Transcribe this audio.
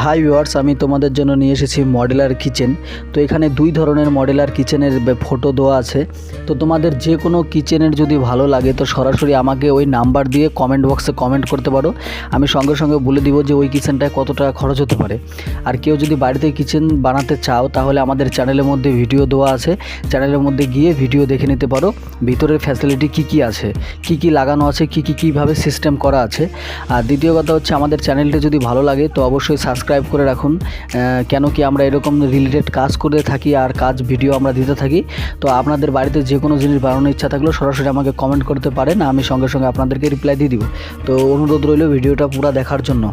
Hi viewers আমি তোমাদের জন্য নিয়ে এসেছি মডেলার কিচেন তো এখানে দুই ধরনের মডেলার কিচেনের ফটো দেওয়া আছে। তো তোমাদের যে কোনো কিচেনের যদি ভালো লাগে, তো সরাসরি আমাকে ওই নাম্বার দিয়ে কমেন্ট বক্সে কমেন্ট করতে পারো। আমি সঙ্গে সঙ্গে বলে দিব যে ওই কিচেনটায় কত টাকা খরচ হতে পারে। আর কেউ যদি বাড়িতে কিচেন বানাতে চাও, তাহলে আমাদের চ্যানেলের মধ্যে ভিডিও দেওয়া আছে। চ্যানেলের মধ্যে গিয়ে ভিডিও দেখে নিতে পারো। ভিতরের ফ্যাসিলিটি কি কি আছে? কি কি লাগানো আছে? কি কি কীভাবে সিস্টেম করা আছে? আর দ্বিতীয় কথা হচ্ছে, আমাদের চ্যানেলটি যদি ভালো লাগে, তো অবশ্যই সাবস্ক্রাইব করে রাখুন। কেন কি আমরা এরকম রিলেটেড কাজ করে থাকি আর কাজ ভিডিও আমরা দিতে থাকি। তো আপনাদের বাড়িতে যে কোনো জিনিস বানানোর ইচ্ছা থাকলেও সরাসরি আমাকে কমেন্ট করতে পারেন, আমি সঙ্গে সঙ্গে আপনাদেরকে রিপ্লাই দিয়ে দিব। তো অনুরোধ রইল ভিডিওটা পুরো দেখার জন্য।